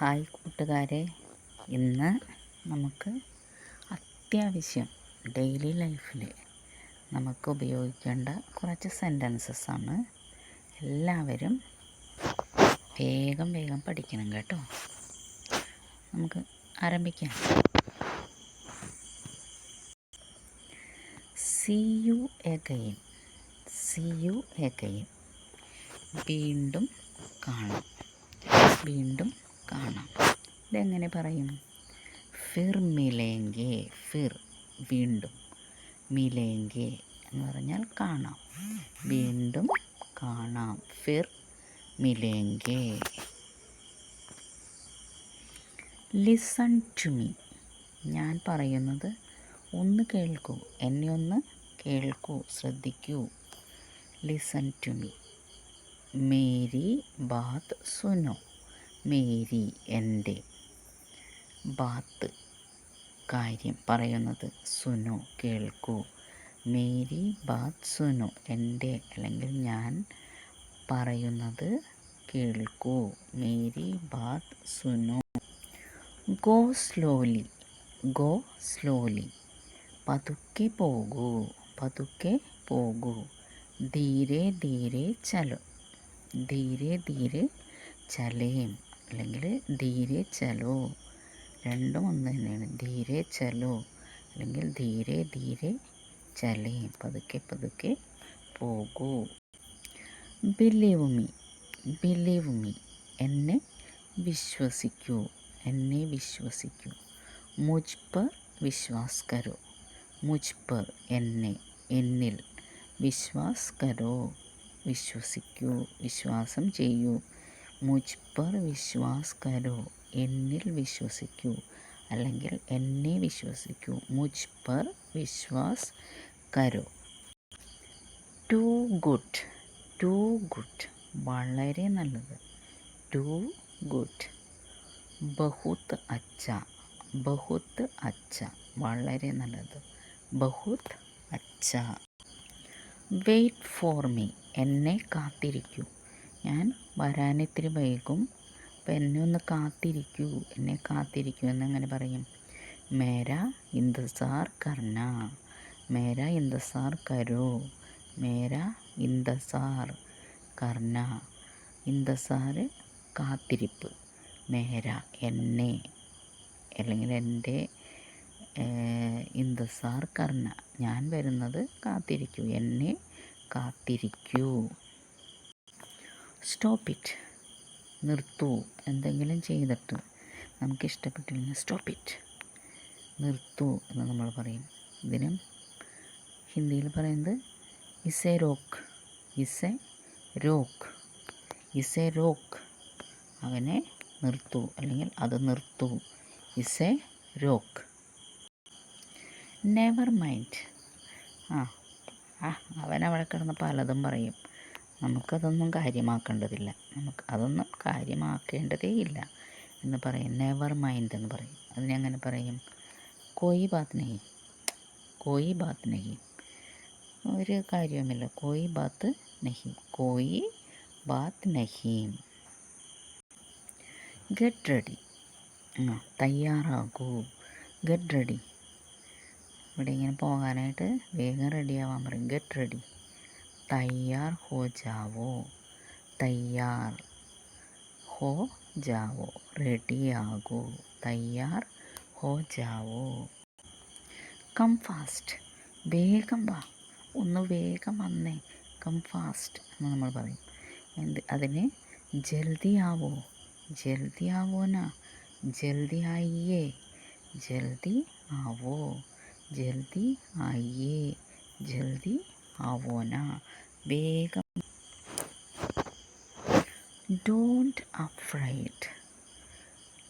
Hi കൂട്ടുകാരെ. ഇന്ന് നമുക്ക് അത്യാവശ്യം ഡെയിലി ലൈഫിൽ നമുക്ക് ഉപയോഗിക്കേണ്ട കുറച്ച് സെന്റൻസസ് ആണ്. എല്ലാവരും വേഗം വേഗം പഠിക്കണം കേട്ടോ. നമുക്ക് ആരംഭിക്കാം. See you again see you again വീണ്ടും കാണാം. വീണ്ടും കാണാം. ഇതെങ്ങനെ പറയും? ഫിർ മിലേങ്കെ ഫിർ വീണ്ടും മിലേങ്കെ എന്ന് പറഞ്ഞാൽ കാണാം. വീണ്ടും കാണാം. ഫിർ മിലേങ്കെ. Listen to me. ഞാൻ പറയുന്നത് ഒന്ന് കേൾക്കൂ. എന്നെ ഒന്ന് കേൾക്കൂ. ശ്രദ്ധിക്കൂ. Listen to me. മേരി ബാത് സുനോ. മേരി എന്റെ ബാത്ത് കാര്യം പറയുന്നത് സുനു കേൾക്കൂ. മേരി ബാത്ത് സുനു എന്റെ അല്ലെങ്കിൽ ഞാൻ പറയുന്നത് കേൾക്കൂ. മേരി ബാത്ത് Sunu. Go slowly go slowly. പതുക്കെ പോകൂ പതുക്കെ പോകൂ. ധീരെ ധീരെ ചലോ ധീരെ ധീരെ ചലേം. അല്ലെങ്കിൽ ധീരെ ചലോ. രണ്ടും ഒന്ന് തന്നെയാണ്. ധീരെ ചലോ അല്ലെങ്കിൽ ധീരെ ധീരെ ചലേ. പതുക്കെ പതുക്കെ പോകൂ. Believe me. Believe me. എന്നെ വിശ്വസിക്കൂ. എന്നെ വിശ്വസിക്കൂ. മുജ് പർ വിശ്വാസ് കരോ മുജ് എന്നെ എന്നിൽ വിശ്വാസ് കരോ വിശ്വസിക്കൂ. വിശ്വാസം ചെയ്യൂ. മുജ് പർ വിശ്വാസ് കരോ എന്നിൽ വിശ്വസിക്കൂ. അല്ലെങ്കിൽ എന്നെ വിശ്വസിക്കൂ. മുജ് പർ വിശ്വാസ് കരോ ടു ഗുഡ്. Too good. വളരെ നല്ലത്. Too good. ബഹുത്ത് അച്ച. ബഹുത്ത് അച്ച. വളരെ നല്ലത്. ബഹുത്ത് അച്ച. Wait for me. എന്നെ കാത്തിരിക്കൂ. ഞാൻ വരാനിത്തിരി വൈകും. അപ്പം എന്നെ ഒന്ന് കാത്തിരിക്കൂ. എന്നെ കാത്തിരിക്കൂ എന്നങ്ങനെ പറയും. മേര ഇന്ദസാർ കർണ. മേര ഇന്ദസാർ കരോ. മേര ഇന്ദസാർ കർണ. ഇന്ദസാർ കാത്തിരിപ്പ്. മേര എന്നെ. അല്ലെങ്കിൽ എന്റെ ഇന്ദസാർ കർണ. ഞാൻ വരുന്നത് കാത്തിരിക്കൂ. എന്നെ കാത്തിരിക്കൂ. സ്റ്റോപ്പ് ഇറ്റ് നിർത്തൂ. എന്തെങ്കിലും ചെയ്തിട്ട് നമുക്ക് ഇഷ്ടപ്പെട്ടില്ല സ്റ്റോപ്പ് ഇറ്റ് നിർത്തൂ എന്ന് നമ്മൾ പറയും. ഇതിനും ഹിന്ദിയിൽ പറയുന്നത് ഇസെ റോക്ക് ഇസെ റോക്ക് ഇസെ റോക്ക് അവനെ നിർത്തൂ. അല്ലെങ്കിൽ അത് നിർത്തൂ. ഇസെ റോക്ക് നെവർ മൈൻഡ് ആ ആ അവനവിടെ കിടന്ന് പലതും പറയും. നമുക്കതൊന്നും കാര്യമാക്കേണ്ടതില്ല. നമുക്ക് അതൊന്നും കാര്യമാക്കേണ്ടതേ ഇല്ല എന്ന് പറയും. നെവർ മൈൻഡ് എന്ന് പറയും. അതിനെങ്ങനെ പറയും. കോയി ബാത്ത് നെയ്യും കോയി ബാത്ത് നെയ്യും ഒരു കാര്യവുമില്ല. കോയി ബാത്ത് നഹീം. കോയി ബാത്ത് നഹീം. Get ready. ആ തയ്യാറാകൂ. Get ready. ഇവിടെ ഇങ്ങനെ പോകാനായിട്ട് വേഗം റെഡിയാവാൻ പറയും. Get ready. തയ്യാർ ഹോ ജാവോ തയ്യാർ ഹോ ജാവോ റെഡിയാകൂ തയ്യാർ ഹോ ജാവോ കം ഫാസ്റ്റ് വേഗം വാ. ഒന്ന് വേഗം വന്നേ. കം ഫാസ്റ്റ് എന്ന് നമ്മൾ പറയും എന്ത്? അതിന് ജൽദി ആവോ. ജൽദി ആവോനാ ജൽദി ആയിയേ. ജൽദി ആവോ. ജൽദി ആയിയേ. ജൽദി ആവോന. വേഗം. ഡോണ്ട് അഫ്രൈഡ്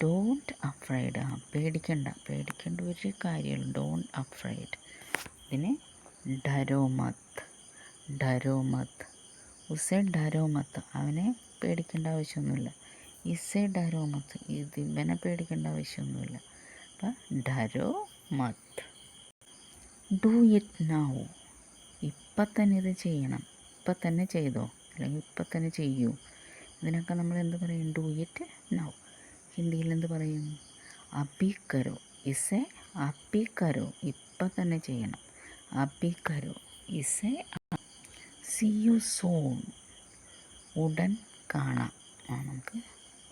ഡോണ്ട് അഫ്രൈഡ് ആ പേടിക്കണ്ട പേടിക്കേണ്ട ഒരു കാര്യമില്ല ഡോണ്ട് അഫ്രൈഡ് ഇതിന് ഡരോമത്ത്. ഡരോമത്ത്. ഉസെ ഡരോമത്ത്. അവനെ പേടിക്കേണ്ട ആവശ്യമൊന്നുമില്ല. ഇസെ ഡരോമത്ത്. ഇത് ഇവനെ പേടിക്കേണ്ട ആവശ്യമൊന്നുമില്ല. അപ്പം ഡരോ മത്ത് ഡു ഇറ്റ് നൗ ഇപ്പം തന്നെ ഇത് ചെയ്യണം. ഇപ്പം തന്നെ ചെയ്തോ? അല്ലെങ്കിൽ ഇപ്പം തന്നെ ചെയ്യൂ. ഇതിനൊക്കെ നമ്മൾ എന്ത് പറയും? ഡു ഇറ്റ് നൗ ഹിന്ദിയിൽ എന്ത് പറയും? അബി കരോ ഇസെ അബി കരോ ഇപ്പം തന്നെ ചെയ്യണം. അബി കരോ ഇസെ സി യു സോൺ ഉടൻ കാണാം. ആ നമുക്ക്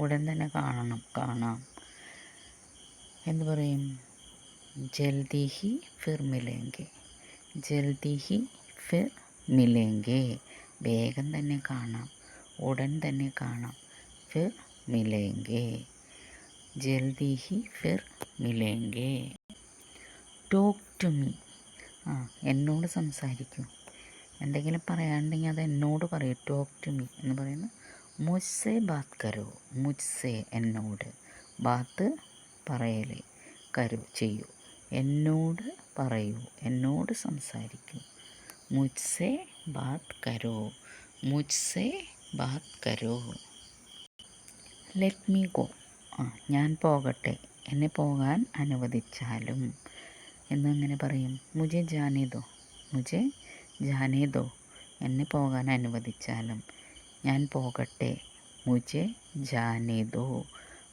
ഉടൻ തന്നെ കാണണം. കാണാം. എന്ത് പറയും? ജൽദി ഹി ഫിർ മിലേങ്കെ ജൽദി ഹി ഫിർ മിലേങ്കെ വേഗം തന്നെ കാണാം. ഉടൻ തന്നെ കാണാം. ഫിർ മിലേങ്കെ ജൽദി ഹി ഫിർ മിലേങ്കെ ടോക്ക് ടു മീ. ആ എന്നോട് സംസാരിക്കൂ. എന്തെങ്കിലും പറയാനുണ്ടെങ്കിൽ അത് എന്നോട് പറയൂ. ടോക്ക് ടു മീ എന്ന് പറയുന്നത് മുസ്സെ ബാത്ത് കരോ. മുസ്സെ എന്നോട് ബാത്ത് പറയലേ കരു ചെയ്യൂ. എന്നോട് പറയൂ എന്നോട് സംസാരിക്കൂ. മുജ്സെ ബാത് കരോ മുജ്സെ ബാത് കരോ ലെറ്റ് മീ ഗോ ആ ഞാൻ പോകട്ടെ. എന്നെ പോകാൻ അനുവദിച്ചാലും. എന്നങ്ങനെ പറയും. മുജെ ജാനേതോ മുജെ ജാനേതോ എന്നെ പോകാൻ അനുവദിച്ചാലും. ഞാൻ പോകട്ടെ. മുജെ ജാനേതോ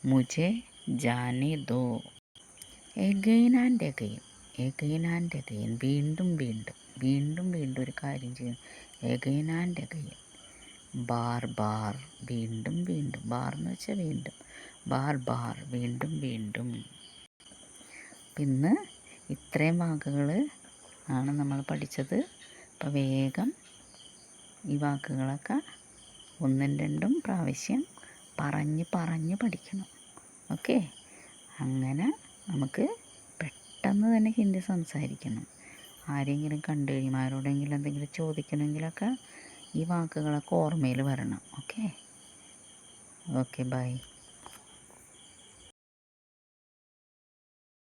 മുജെ ജാനേതോ again and again again and again വീണ്ടും വീണ്ടും. വീണ്ടും വീണ്ടും ഒരു കാര്യം ചെയ്യും എഗൈൻ ആൻഡ് എഗൈൻ ബാർ ബാർ വീണ്ടും വീണ്ടും ബാർ എന്ന് വെച്ചാൽ വീണ്ടും ബാർ ബാർ വീണ്ടും വീണ്ടും. പിന്നെ ഇത്രയും വാക്കുകൾ ആണ് നമ്മൾ പഠിച്ചത്. അപ്പോൾ വേഗം ഈ വാക്കുകളൊക്കെ ഒന്നും രണ്ടും പ്രാവശ്യം പറഞ്ഞ് പറഞ്ഞ് പഠിക്കണം. ഓക്കെ? അങ്ങനെ നമുക്ക് പെട്ടെന്ന് തന്നെ ഹിന്ദി സംസാരിക്കണം. ആരെങ്കിലും കണ്ടു കഴിയുമ്പോൾ ആരോടെങ്കിലും എന്തെങ്കിലും ചോദിക്കണമെങ്കിലൊക്കെ ഈ വാക്കുകളൊക്കെ ഓർമ്മയിൽ വരണം. Okay okay bye